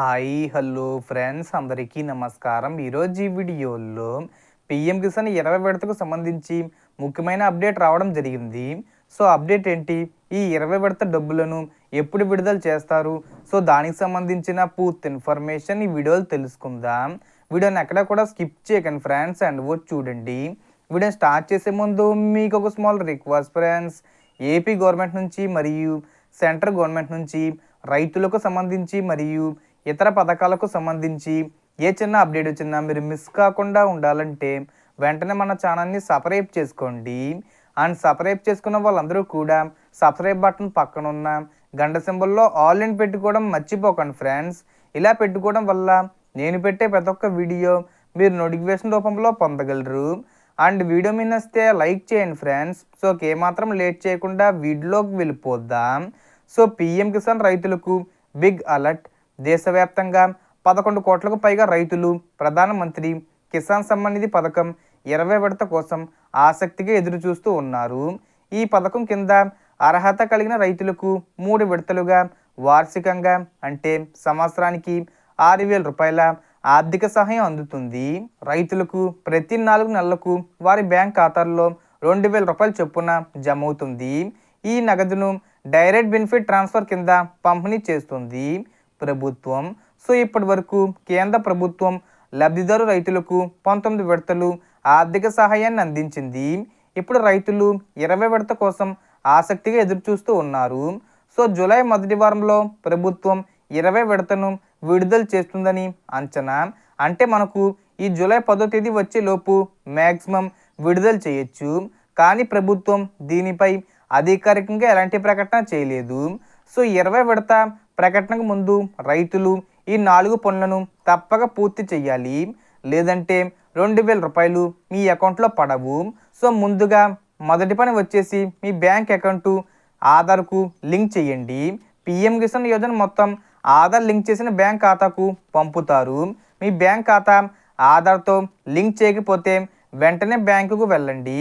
Hi hello friends అందరికీ నమస్కారం. ఈరోజు ఈ వీడియోలో పిఎం కిసాన్ ఇరవై విడతకు సంబంధించి ముఖ్యమైన అప్డేట్ రావడం జరిగింది. సో అప్డేట్ ఏంటి? ఈ ఇరవై విడత డబ్బులను ఎప్పుడు విడుదల చేస్తారు? సో దానికి సంబంధించిన పూర్తి ఇన్ఫర్మేషన్ ఈ వీడియోలో తెలుసుకుందాం. వీడియోని ఎక్కడ కూడా స్కిప్ చేయకండి ఫ్రెండ్స్ అండ్ వచ్చి చూడండి. వీడియో స్టార్ట్ చేసే ముందు మీకు ఒక small request friends. AP government నుంచి మరియు సెంట్రల్ గవర్నమెంట్ నుంచి రైతులకు సంబంధించి మరియు ఇతర పథకాలకు సంబంధించి ఏ చిన్న అప్డేట్ వచ్చిందా మీరు మిస్ కాకుండా ఉండాలంటే వెంటనే మన ఛానల్ని సబ్స్క్రైబ్ చేసుకోండి. అండ్ సబ్స్క్రైబ్ చేసుకున్న వాళ్ళందరూ కూడా సబ్స్క్రైబ్ బటన్ పక్కన ఉన్న గంట సింబల్లో ఆల్ ఇన్ పెట్టుకోవడం మర్చిపోకండి ఫ్రెండ్స్ ఇలా పెట్టుకోవడం వల్ల నేను పెట్టే ప్రతి ఒక్క వీడియో మీరు నోటిఫికేషన్ రూపంలో పొందగలరు. అండ్ వీడియో మీద వస్తే లైక్ చేయండి ఫ్రెండ్స్ సో ఏమాత్రం లేట్ చేయకుండా వీడియోలోకి వెళ్ళిపోద్దాం. సో పిఎం కిసాన్ రైతులకు బిగ్ అలర్ట్ దేశవ్యాప్తంగా పదకొండు కోట్లకు పైగా రైతులు ప్రధానమంత్రి కిసాన్ సమ్మాన్ నిధి పథకం ఇరవై విడత కోసం ఆసక్తిగా ఎదురుచూస్తూ ఉన్నారు. ఈ పథకం కింద అర్హత కలిగిన రైతులకు మూడు విడతలుగా వార్షికంగా అంటే సంవత్సరానికి ఆరు వేల రూపాయల ఆర్థిక సహాయం అందుతుంది. రైతులకు ప్రతి నాలుగు నెలలకు వారి బ్యాంక్ ఖాతాల్లో రెండు వేల రూపాయల చొప్పున జమ అవుతుంది ఈ నగదును డైరెక్ట్ బెనిఫిట్ ట్రాన్స్ఫర్ కింద పంపిణీ చేస్తుంది. ప్రభుత్వం. సో ఇప్పటి వరకు కేంద్ర ప్రభుత్వం లబ్ధిదారు రైతులకు పంతొమ్మిది విడతలు ఆర్థిక సహాయాన్ని అందించింది. ఇప్పుడు రైతులు ఇరవై విడత కోసం ఆసక్తిగా ఎదురుచూస్తూ ఉన్నారు. సో జూలై మొదటి వారంలో ప్రభుత్వం ఇరవై విడతను విడుదల చేస్తుందని అంచనా. అంటే మనకు ఈ జూలై పదో తేదీ వచ్చేలోపు మ్యాక్సిమం విడుదల చేయొచ్చు. కానీ ప్రభుత్వం దీనిపై అధికారికంగా ఎలాంటి ప్రకటన చేయలేదు. సో ఇరవై విడత ప్రకటనకు ముందు రైతులు ఈ నాలుగు పనులను తప్పక పూర్తి చేయాలి లేదంటే రెండు వేల రూపాయలు మీ అకౌంట్లో పడవు. సో ముందుగా మొదటి పని వచ్చేసి మీ బ్యాంక్ అకౌంటు ఆధార్కు లింక్ చేయండి. పిఎం కిసాన్ యోజన మొత్తం ఆధార్ లింక్ చేసిన బ్యాంక్ ఖాతాకు పంపుతారు. మీ బ్యాంక్ ఖాతా ఆధార్తో లింక్ చేయకపోతే వెంటనే బ్యాంకుకు వెళ్ళండి.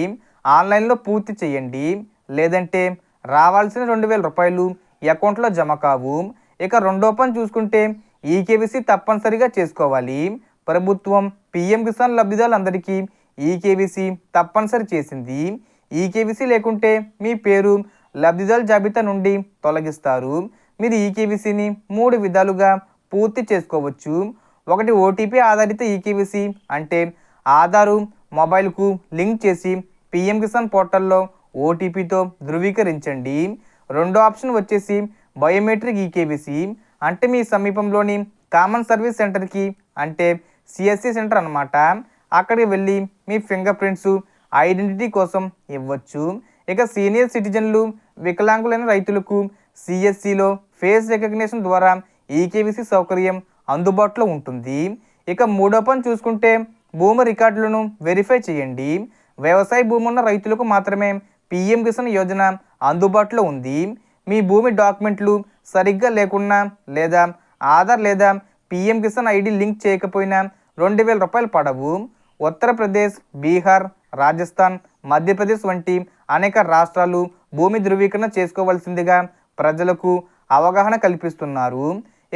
ఆన్లైన్లో పూర్తి చేయండి. లేదంటే రావాల్సిన రెండు వేల రూపాయలు అకౌంట్లో జమ కావు. ఇక రెండో పని చూసుకుంటే ఈకేబీసీ తప్పనిసరిగా చేసుకోవాలి. ప్రభుత్వం పిఎం కిసాన్ లబ్ధిదారులందరికీ ఈకేబీసీ తప్పనిసరి చేసింది. ఈకేబీసీ లేకుంటే మీ పేరు లబ్ధిదారుల జాబితా నుండి తొలగిస్తారు. మీరు ఈకేబీసీని మూడు విధాలుగా పూర్తి చేసుకోవచ్చు. ఒకటి ఓటీపీ ఆధారిత ఈకేబీసీ అంటే ఆధారు మొబైల్కు లింక్ చేసి పిఎం కిసాన్ పోర్టల్లో ఓటీపీతో ధృవీకరించండి. రెండో ఆప్షన్ వచ్చేసి బయోమెట్రిక్ ఈకేవీసీ అంటే మీ సమీపంలోని కామన్ సర్వీస్ సెంటర్కి అంటే సిఎస్సి సెంటర్ అనమాట అక్కడికి వెళ్ళి మీ ఫింగర్ ప్రింట్స్ ఐడెంటిటీ కోసం ఇవ్వచ్చు. ఇక సీనియర్ సిటిజన్లు వికలాంగులైన రైతులకు సిఎస్సిలో ఫేస్ రికగ్నిషన్ ద్వారా ఈకేవీసీ సౌకర్యం అందుబాటులో ఉంటుంది. ఇక మూడో పని చూసుకుంటే భూమి రికార్డులను వెరిఫై చేయండి. వ్యవసాయ భూమి ఉన్న రైతులకు మాత్రమే పిఎం కిసాన్ యోజన అందుబాటులో ఉంది. మీ భూమి డాక్యుమెంట్లు సరిగ్గా లేకున్నా లేదా ఆధార్ లేదా పిఎం కిసాన్ ఐడి లింక్ చేయకపోయినా రెండు వేల రూపాయలు పడవు. ఉత్తరప్రదేశ్ బీహార్ రాజస్థాన్ మధ్యప్రదేశ్ వంటి అనేక రాష్ట్రాలు భూమి ధృవీకరణ చేసుకోవాల్సిందిగా ప్రజలకు అవగాహన కల్పిస్తున్నారు.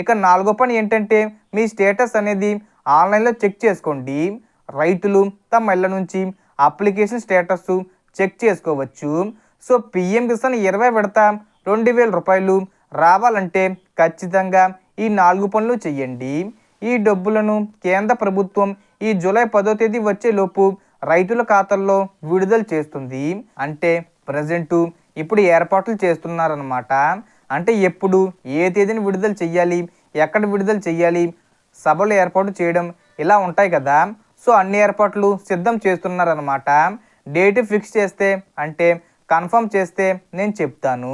ఇక నాలుగో పని ఏంటంటే మీ స్టేటస్ అనేది ఆన్లైన్లో చెక్ చేసుకోండి. రైతులు తమ ఇళ్ళ నుంచి అప్లికేషన్ స్టేటస్ చెక్ చేసుకోవచ్చు. సో పిఎం కిసాన్ ఇరవై విడత రెండు వేల రూపాయలు రావాలంటే ఖచ్చితంగా ఈ నాలుగు పనులు చేయండి ఈ డబ్బులను కేంద్ర ప్రభుత్వం ఈ జూలై పదో తేదీ వచ్చేలోపు రైతుల ఖాతాల్లో విడుదల చేస్తుంది. అంటే ప్రజెంటు ఇప్పుడు ఏర్పాట్లు చేస్తున్నారనమాట అంటే ఎప్పుడు ఏ తేదీని విడుదల చెయ్యాలి ఎక్కడ విడుదల చెయ్యాలి సభలు ఏర్పాటు చేయడం ఇలా ఉంటాయి కదా. సో అన్ని ఏర్పాట్లు సిద్ధం చేస్తున్నారనమాట డేట్ ఫిక్స్ చేస్తే అంటే కన్ఫర్మ్ చేస్తే నేను చెప్తాను.